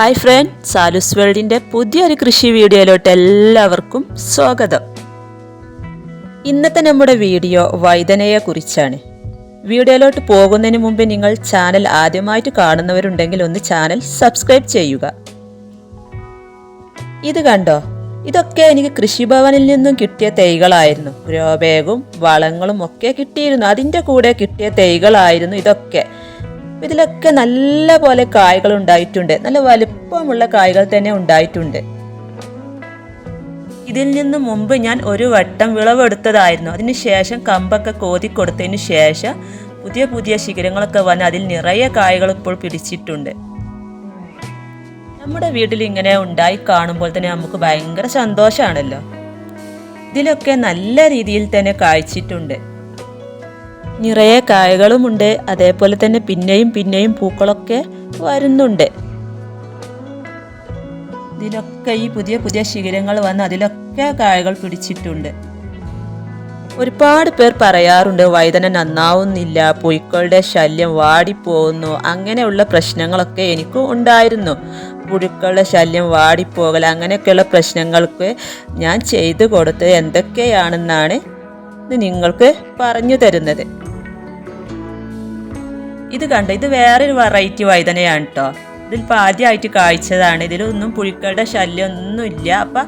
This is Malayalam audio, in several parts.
ഹായ് ഫ്രണ്ട് സാലുസ് വേൾഡിന്റെ പുതിയൊരു കൃഷി വീഡിയോയിലോട്ട് എല്ലാവർക്കും സ്വാഗതം. ഇന്നത്തെ നമ്മുടെ വീഡിയോ വൈദനയെ കുറിച്ചാണ്. വീഡിയോയിലോട്ട് പോകുന്നതിന് മുമ്പ് നിങ്ങൾ ചാനൽ ആദ്യമായിട്ട് കാണുന്നവരുണ്ടെങ്കിൽ ഒന്ന് ചാനൽ സബ്സ്ക്രൈബ് ചെയ്യുക. ഇത് കണ്ടോ? ഇതൊക്കെ എനിക്ക് കൃഷിഭവനിൽ നിന്നും കിട്ടിയ തൈകളായിരുന്നു. ഗ്രോബാഗും വളങ്ങളും ഒക്കെ കിട്ടിയിരുന്നു. അതിന്റെ കൂടെ കിട്ടിയ തൈകളായിരുന്നു ഇതൊക്കെ. ഇതിലൊക്കെ നല്ല പോലെ കായ്കൾ ഉണ്ടായിട്ടുണ്ട്. നല്ല വലുപ്പമുള്ള കായ്കൾ തന്നെ ഉണ്ടായിട്ടുണ്ട്. ഇതിൽ നിന്ന് മുമ്പ് ഞാൻ ഒരു വട്ടം വിളവെടുത്തതായിരുന്നു. അതിന് ശേഷം കമ്പൊക്കെ കോതി കൊടുത്തതിന് ശേഷം പുതിയ പുതിയ ശിഖരങ്ങളൊക്കെ വന്ന് അതിൽ നിറയെ കായ്കൾ ഇപ്പോൾ പിടിച്ചിട്ടുണ്ട്. നമ്മുടെ വീട്ടിൽ ഇങ്ങനെ ഉണ്ടായി കാണുമ്പോൾ തന്നെ നമുക്ക് ഭയങ്കര സന്തോഷമാണല്ലോ ഇതിലൊക്കെ നല്ല രീതിയിൽ തന്നെ കായ്ച്ചിട്ടുണ്ട്. നിറയെ കായകളുമുണ്ട്. അതേപോലെ തന്നെ പിന്നെയും പിന്നെയും പൂക്കളൊക്കെ വരുന്നുണ്ട്. ഇതിലൊക്കെ ഈ പുതിയ പുതിയ ശിഖരങ്ങൾ വന്ന് അതിലൊക്കെ കായകൾ പിടിച്ചിട്ടുണ്ട്. ഒരുപാട് പേർ പറയാറുണ്ട് വൈദന നന്നാവുന്നില്ല പുഴുക്കളുടെ ശല്യം വാടിപ്പോകുന്നു അങ്ങനെയുള്ള പ്രശ്നങ്ങളൊക്കെ എനിക്കും ഉണ്ടായിരുന്നു. പുഴുക്കളുടെ ശല്യം വാടിപ്പോകൽ അങ്ങനെയൊക്കെയുള്ള പ്രശ്നങ്ങൾക്ക് ഞാൻ ചെയ്തു കൊടുത്തത് എന്തൊക്കെയാണെന്നാണ് നിങ്ങൾക്ക് പറഞ്ഞു തരുന്നത്. ഇത് കണ്ടോ? ഇത് വേറൊരു വെറൈറ്റി വഴുതനയാണ് കേട്ടോ ഇതിലിപ്പോൾ ആദ്യമായിട്ട് കാഴ്ചതാണ്. ഇതിലൊന്നും പുഴുക്കളുടെ ശല്യം ഒന്നുമില്ല അപ്പം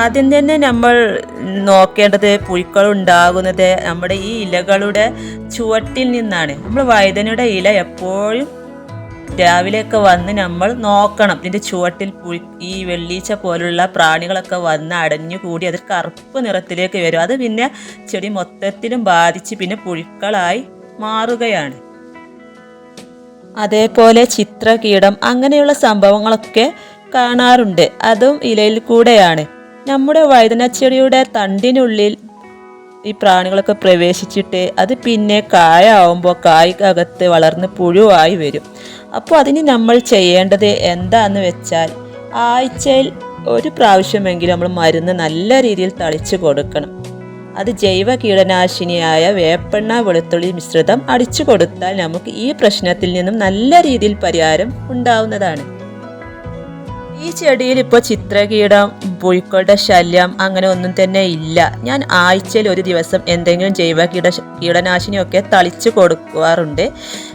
ആദ്യം തന്നെ നമ്മൾ നോക്കേണ്ടത് പുഴുക്കൾ ഉണ്ടാകുന്നത് നമ്മുടെ ഈ ഇലകളുടെ ചുവട്ടിൽ നിന്നാണ്. നമ്മൾ വൈതനയുടെ ഇല എപ്പോഴും രാവിലെയൊക്കെ വന്ന് നമ്മൾ നോക്കണം. ഇതിന്റെ ചുവട്ടിൽ പുഴി ഈ വെള്ളീച്ച പോലുള്ള പ്രാണികളൊക്കെ വന്ന് അടഞ്ഞു കൂടി അത് കറുപ്പ് നിറത്തിലേക്ക് വരും. അത് പിന്നെ ചെടി മൊത്തത്തിലും ബാധിച്ച് പിന്നെ പുഴുക്കളായി മാറുകയാണ്. അതേപോലെ ചിത്രകീടം അങ്ങനെയുള്ള സംഭവങ്ങളൊക്കെ കാണാറുണ്ട്. അതും ഇലയിൽ കൂടെയാണ്. നമ്മുടെ വഴുതനച്ചെടിയുടെ തണ്ടിനുള്ളിൽ ഈ പ്രാണികളൊക്കെ പ്രവേശിച്ചിട്ട് അത് പിന്നെ കായ കായാവുമ്പോൾ കായ്ക്കകത്ത് വളർന്ന് പുഴുവായി വരും. അപ്പോൾ അതിന് നമ്മൾ ചെയ്യേണ്ടത് എന്താന്ന് വെച്ചാൽ ആഴ്ചയിൽ ഒരു പ്രാവശ്യമെങ്കിലും നമ്മൾ മരുന്ന് നല്ല രീതിയിൽ തളിച്ചു കൊടുക്കണം. അത് ജൈവ കീടനാശിനിയായ വേപ്പെണ്ണ വെളുത്തുള്ളി മിശ്രിതം അടിച്ചു കൊടുത്താൽ നമുക്ക് ഈ പ്രശ്നത്തിൽ നിന്നും നല്ല രീതിയിൽ പരിഹാരം ഉണ്ടാവുന്നതാണ്. ഈ ചെടിയിൽ ഇപ്പോൾ ചിത്രകീടം പുഴുക്കളുടെ ശല്യം അങ്ങനെ ഒന്നും തന്നെ ഇല്ല. ഞാൻ ആഴ്ചയിൽ ഒരു ദിവസം എന്തെങ്കിലും ജൈവ കീട കീടനാശിനിയൊക്കെ തളിച്ചു കൊടുക്കാറുണ്ട്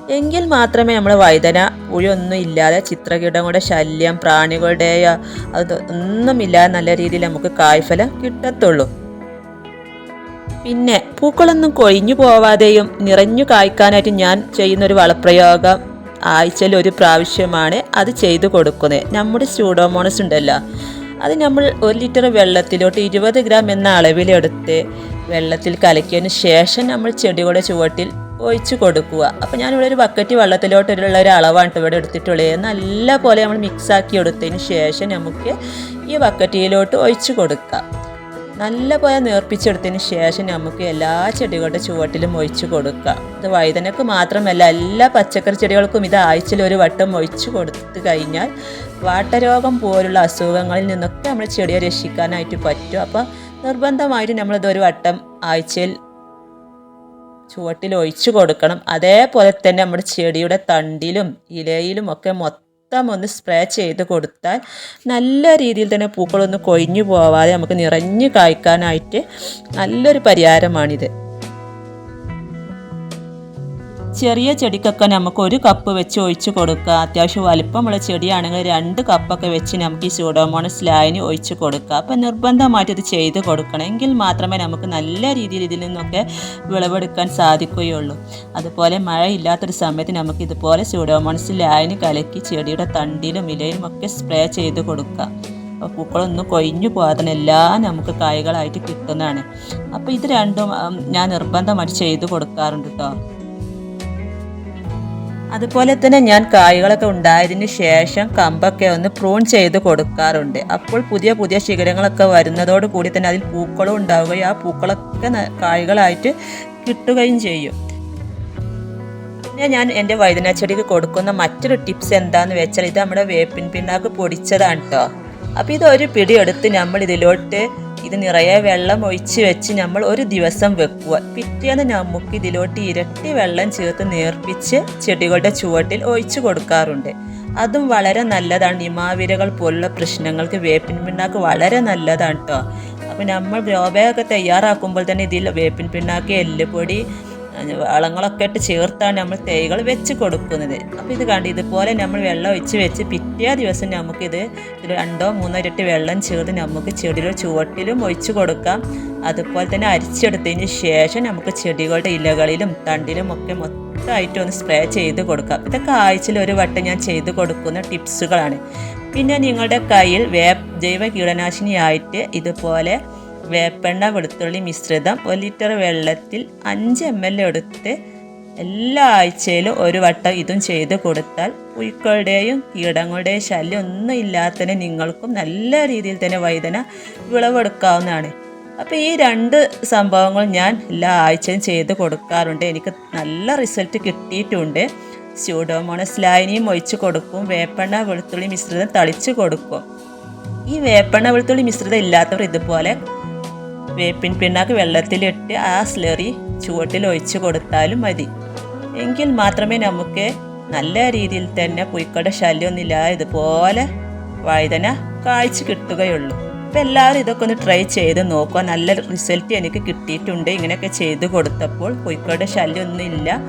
എങ്കിൽ മാത്രമേ നമ്മൾ വൈദന പുഴയൊന്നും ഇല്ലാതെ ചിത്രകീടങ്ങളുടെ ശല്യം പ്രാണികളുടെ അത് ഒന്നുമില്ലാതെ നല്ല രീതിയിൽ നമുക്ക് കായ്ഫലം കിട്ടത്തുള്ളൂ. പിന്നെ പൂക്കളൊന്നും കൊഴിഞ്ഞു പോവാതെയും നിറഞ്ഞു കായ്ക്കാനായിട്ട് ഞാൻ ചെയ്യുന്നൊരു വളപ്രയോഗം. ആഴ്ചയിൽ ഒരു പ്രാവശ്യമാണ് അത് ചെയ്തു കൊടുക്കുന്നത്. നമ്മുടെ സ്യൂഡോമോണസ് ഉണ്ടല്ലോ. അത് നമ്മൾ ഒരു ലിറ്റർ വെള്ളത്തിലോട്ട് ഇരുപത് ഗ്രാം എന്ന അളവിലെടുത്ത് വെള്ളത്തിൽ കലക്കിയതിന് ശേഷം നമ്മൾ ചെടികളുടെ ചുവട്ടിൽ ഒഴിച്ച് കൊടുക്കുക. അപ്പോൾ ഞാനിവിടെ ഒരു ബക്കറ്റ് വെള്ളത്തിലോട്ടുള്ള ഒരു അളവാണ് ഇവിടെ എടുത്തിട്ടുള്ളത്. നല്ല പോലെ നമ്മൾ മിക്സാക്കി എടുത്തതിന് ശേഷം നമുക്ക് ഈ ബക്കറ്റിലോട്ട് ഒഴിച്ച് കൊടുക്കാം. നല്ല പോലെ നേർപ്പിച്ചെടുത്തതിന് ശേഷം നമുക്ക് എല്ലാ ചെടികളുടെ ചുവട്ടിലും ഒഴിച്ചു കൊടുക്കാം ഇത് വഴുതനക്ക് മാത്രമല്ല എല്ലാ പച്ചക്കറി ചെടികൾക്കും ഇത് ആഴ്ചയിൽ ഒരു വട്ടം ഒഴിച്ചു കൊടുത്തു കഴിഞ്ഞാൽ വാട്ടരോഗം പോലുള്ള അസുഖങ്ങളിൽ നിന്നൊക്കെ നമ്മൾ ചെടിയെ രക്ഷിക്കാനായിട്ട് പറ്റും. അപ്പോൾ നിർബന്ധമായിട്ട് നമ്മളിത് ഒരു വട്ടം ആഴ്ചയിൽ ചുവട്ടിൽ ഒഴിച്ചു കൊടുക്കണം. അതേപോലെ തന്നെ നമ്മുടെ ചെടിയുടെ തണ്ടിലും ഇലയിലും ഒക്കെ മൊത്തം മൊത്തം ഒന്ന് സ്പ്രേ ചെയ്ത് കൊടുത്താൽ നല്ല രീതിയിൽ തന്നെ പൂക്കളൊന്നും കൊഴിഞ്ഞു പോവാതെ നമുക്ക് നിറഞ്ഞു കായ്ക്കാനായിട്ട് നല്ലൊരു പരിഹാരമാണിത്. ചെറിയ ചെടിക്കൊക്കെ നമുക്ക് ഒരു കപ്പ് വെച്ച് ഒഴിച്ച് കൊടുക്കുക. അത്യാവശ്യം വലിപ്പമുള്ള ചെടിയാണെങ്കിൽ രണ്ട് കപ്പൊക്കെ വെച്ച് നമുക്ക് ഈ സ്യൂഡോമോണസ് ലായനി ഒഴിച്ച് കൊടുക്കുക. അപ്പം നിർബന്ധമായിട്ട് ഇത് ചെയ്ത് കൊടുക്കണം. എങ്കിൽ മാത്രമേ നമുക്ക് നല്ല രീതിയിൽ ഇതിൽ നിന്നൊക്കെ വിളവെടുക്കാൻ സാധിക്കുകയുള്ളൂ. അതുപോലെ മഴ ഇല്ലാത്തൊരു സമയത്ത് നമുക്ക് ഇതുപോലെ സ്യൂഡോമോണസ് ലായനി കലക്കി ചെടിയുടെ തണ്ടിലും ഇലയിലും ഒക്കെ സ്പ്രേ ചെയ്ത് കൊടുക്കുക. അപ്പോൾ പൂക്കളൊന്നും കൊഴിഞ്ഞു പോകാതെ എല്ലാം നമുക്ക് കായ്കളായിട്ട് കിട്ടുന്നതാണ്. അപ്പോൾ ഇത് രണ്ടും ഞാൻ നിർബന്ധമായിട്ട് ചെയ്ത് കൊടുക്കാറുണ്ട് കേട്ടോ അതുപോലെ തന്നെ ഞാൻ കായ്കളൊക്കെ ഉണ്ടായതിന് ശേഷം കമ്പൊക്കെ ഒന്ന് പ്രൂൺ ചെയ്ത് കൊടുക്കാറുണ്ട്. അപ്പോൾ പുതിയ പുതിയ ശിഖരങ്ങളൊക്കെ വരുന്നതോട് കൂടി തന്നെ അതിൽ പൂക്കളും ഉണ്ടാവുകയും ആ പൂക്കളൊക്കെ കായ്കളായിട്ട് കിട്ടുകയും ചെയ്യും. പിന്നെ ഞാൻ എന്റെ വൈദ്യന ചെടിക്ക് കൊടുക്കുന്ന മറ്റൊരു ടിപ്സ് എന്താന്ന് വെച്ചാൽ ഇത് നമ്മുടെ വേപ്പിൻ പിണ്ണാക്ക് പൊടിച്ചതാണ് കേട്ടോ അപ്പോൾ ഇതൊരു പിടി എടുത്ത് നമ്മൾ ഇതിലോട്ട് ഇത് നിറയെ വെള്ളം ഒഴിച്ച് വെച്ച് നമ്മൾ ഒരു ദിവസം വെക്കുക പിറ്റേന്ന് നമുക്ക് ഇതിലോട്ട് ഇരട്ടി വെള്ളം ചേർത്ത് നേർപ്പിച്ച് ചെടികളുടെ ചുവട്ടിൽ ഒഴിച്ചു കൊടുക്കാറുണ്ട്. അതും വളരെ നല്ലതാണ്. നിമാവിരകൾ പോലുള്ള പ്രശ്നങ്ങൾക്ക് വേപ്പിൻ പിണ്ണാക്ക് വളരെ നല്ലതാണ് കേട്ടോ അപ്പോൾ നമ്മൾ ഗ്രോ ബാഗൊക്കെ തയ്യാറാക്കുമ്പോൾ തന്നെ ഇതിൽ വേപ്പിൻ പിണ്ണാക്ക് എല്ലുപൊടി വളങ്ങളൊക്കെ ഇട്ട് ചേർത്താണ് നമ്മൾ തൈകൾ വെച്ച് കൊടുക്കുന്നത്. അപ്പോൾ ഇത് കണ്ട് ഇതുപോലെ നമ്മൾ വെള്ളം ഒഴിച്ച് വെച്ച് പിറ്റേ ദിവസം നമുക്കിത് ഇതിൽ രണ്ടോ മൂന്നോ ഇരട്ടി വെള്ളം ചേർത്ത് നമുക്ക് ചെടിയുടെ ചുവട്ടിലും ഒഴിച്ച് കൊടുക്കാം. അതുപോലെ തന്നെ അരിച്ചെടുത്തതിന് ശേഷം നമുക്ക് ചെടികളുടെ ഇലകളിലും തണ്ടിലും ഒക്കെ മൊത്തമായിട്ട് ഒന്ന് സ്പ്രേ ചെയ്ത് കൊടുക്കാം. ഇതൊക്കെ ആഴ്ചയിൽ ഒരു വട്ടം ഞാൻ ചെയ്ത് കൊടുക്കുന്ന ടിപ്സുകളാണ്. പിന്നെ നിങ്ങളുടെ കയ്യിൽ വേ ജൈവ കീടനാശിനിയായിട്ട് ഇതുപോലെ വേപ്പെണ്ണ വെളുത്തുള്ളി മിശ്രിതം ഒരു ലിറ്റർ വെള്ളത്തിൽ അഞ്ച് എം എൽ എടുത്ത് എല്ലാ ആഴ്ചയിലും ഒരു വട്ടം ഇതും ചെയ്ത് കൊടുത്താൽ പുഴുക്കളുടെയും കീടങ്ങളുടെയും ശല്യം ഒന്നും ഇല്ലാത്തതിന് നിങ്ങൾക്കും നല്ല രീതിയിൽ തന്നെ വൈദന വിളവെടുക്കാവുന്നതാണ്. അപ്പോൾ ഈ രണ്ട് സംഭവങ്ങൾ ഞാൻ എല്ലാ ആഴ്ചയും ചെയ്ത് കൊടുക്കാറുണ്ട്. എനിക്ക് നല്ല റിസൾട്ട് കിട്ടിയിട്ടുണ്ട്. സ്യൂഡോമോണസ് ലൈനിയും ഒഴിച്ച് കൊടുക്കും. വേപ്പെണ്ണ വെളുത്തുള്ളി മിശ്രിതം തളിച്ച് കൊടുക്കും. ഈ വേപ്പെണ്ണ വെളുത്തുള്ളി മിശ്രിതം ഇല്ലാത്തവർ ഇതുപോലെ വേപ്പിൻ പിണ്ണാക്ക് വെള്ളത്തിലിട്ട് ആ സ്ലറി ചുവട്ടിൽ ഒഴിച്ച് കൊടുത്താലും മതി. എങ്കിൽ മാത്രമേ നമുക്ക് നല്ല രീതിയിൽ തന്നെ പുയ്ക്കട ശല്യമൊന്നുമില്ലാതെ ഇതുപോലെ വഴുതന കാഴ്ച കിട്ടുകയുള്ളൂ. അപ്പം എല്ലാവരും ഇതൊക്കെ ഒന്ന് ട്രൈ ചെയ്ത് നോക്കുക. നല്ല റിസൾട്ട് എനിക്ക് കിട്ടിയിട്ടുണ്ട്. ഇങ്ങനെയൊക്കെ ചെയ്ത് കൊടുത്തപ്പോൾ പുയ്ക്കളുടെ ശല്യമൊന്നുമില്ല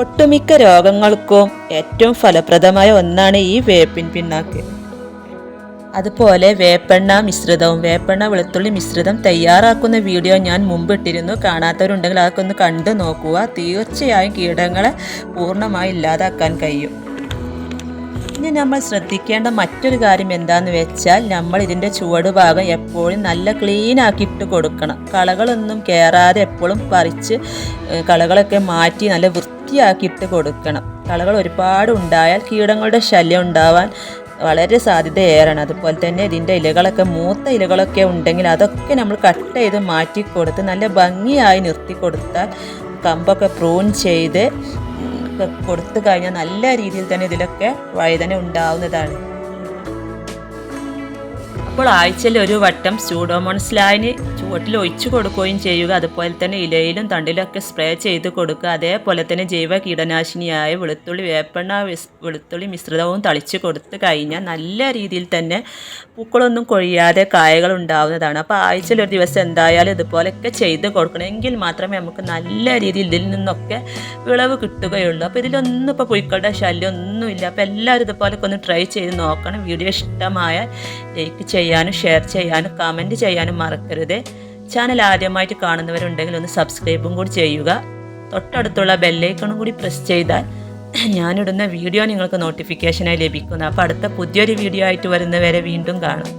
ഒട്ടുമിക്ക രോഗങ്ങൾക്കും ഏറ്റവും ഫലപ്രദമായ ഒന്നാണ് ഈ വേപ്പിൻ പിണ്ണാക്ക് അതുപോലെ വേപ്പെണ്ണ മിശ്രിതവും വേപ്പെണ്ണ വെളുത്തുള്ളി മിശ്രിതം തയ്യാറാക്കുന്ന വീഡിയോ ഞാൻ മുമ്പ് ഇട്ടിരുന്നു കാണാത്തവരുണ്ടെങ്കിൽ അതൊക്കെ ഒന്ന് കണ്ടു നോക്കുക. തീർച്ചയായും കീടങ്ങളെ പൂർണമായി ഇല്ലാതാക്കാൻ കഴിയും. ഇനി നമ്മൾ ശ്രദ്ധിക്കേണ്ട മറ്റൊരു കാര്യം എന്താണെന്ന് വെച്ചാൽ നമ്മൾ ഇതിന്റെ ചുവട് ഭാഗം എപ്പോഴും നല്ല ക്ലീൻ ആക്കിയിട്ട് കൊടുക്കണം. കളകളൊന്നും കയറാതെ എപ്പോഴും പറിച്ച് കളകളൊക്കെ മാറ്റി നല്ല വൃത്തിയാക്കിയിട്ട് കൊടുക്കണം. കളകൾ ഒരുപാട് ഉണ്ടായാൽ കീടങ്ങളുടെ ശല്യം ഉണ്ടാവാൻ വളരെ സാധ്യത അതുപോലെ തന്നെ ഇതിന്റെ ഇലകളൊക്കെ മൂത്ത ഇലകളൊക്കെ ഉണ്ടെങ്കിൽ അതൊക്കെ നമ്മൾ കട്ട് ചെയ്ത് മാറ്റി കൊടുത്ത് നല്ല ഭംഗിയായി നിർത്തി കൊടുത്താൽ കമ്പൊക്കെ പ്രൂൺ ചെയ്ത് കൊടുത്തു കഴിഞ്ഞാൽ നല്ല രീതിയിൽ തന്നെ ഇതിലൊക്കെ വഴുതന ഉണ്ടാവുന്നതാണ്. അപ്പോൾ ആഴ്ചയിൽ ഒരു വട്ടം സ്യൂഡോമോൺസ് ലായനി ചുവട്ടിൽ ഒഴിച്ചു കൊടുക്കുകയും ചെയ്യുക. അതുപോലെ തന്നെ ഇലയിലും തണ്ടിലൊക്കെ സ്പ്രേ ചെയ്ത് കൊടുക്കുക. അതേപോലെ തന്നെ ജൈവ കീടനാശിനിയായ വെളുത്തുള്ളി വേപ്പെണ്ണ വെളുത്തുള്ളി മിശ്രിതവും തളിച്ചു കൊടുത്ത് കഴിഞ്ഞാൽ നല്ല രീതിയിൽ തന്നെ പൂക്കളൊന്നും കൊഴിയാതെ കായകൾ ഉണ്ടാവുന്നതാണ്. അപ്പോൾ ആഴ്ചയിൽ ഒരു ദിവസം എന്തായാലും ഇതുപോലെയൊക്കെ ചെയ്ത് കൊടുക്കണം. എങ്കിൽ മാത്രമേ നമുക്ക് നല്ല രീതിയിൽ ഇതിൽ നിന്നൊക്കെ വിളവ് കിട്ടുകയുള്ളൂ. അപ്പോൾ ഇതിലൊന്നും ഇപ്പോൾ പുഴുക്കളുടെ ശല്യം ഒന്നുമില്ല അപ്പോൾ എല്ലാവരും ഇതുപോലൊക്കെ ഒന്ന് ട്രൈ ചെയ്ത് നോക്കണം. വീഡിയോ ഇഷ്ടമായ ലൈക്ക് ചെയ്യാനും ഷെയർ ചെയ്യാനും കമന്റ് ചെയ്യാനും മറക്കരുത്. ചാനൽ ആദ്യമായിട്ട് കാണുന്നവരുണ്ടെങ്കിൽ ഒന്ന് സബ്സ്ക്രൈബും കൂടി ചെയ്യുക. തൊട്ടടുത്തുള്ള ബെല്ലൈക്കണും കൂടി പ്രസ് ചെയ്താൽ ഞാനിടുന്ന വീഡിയോ നിങ്ങൾക്ക് നോട്ടിഫിക്കേഷനായി ലഭിക്കുന്നു. അപ്പോൾ അടുത്ത പുതിയൊരു വീഡിയോ ആയിട്ട് വരുന്നവരെ വീണ്ടും കാണാം.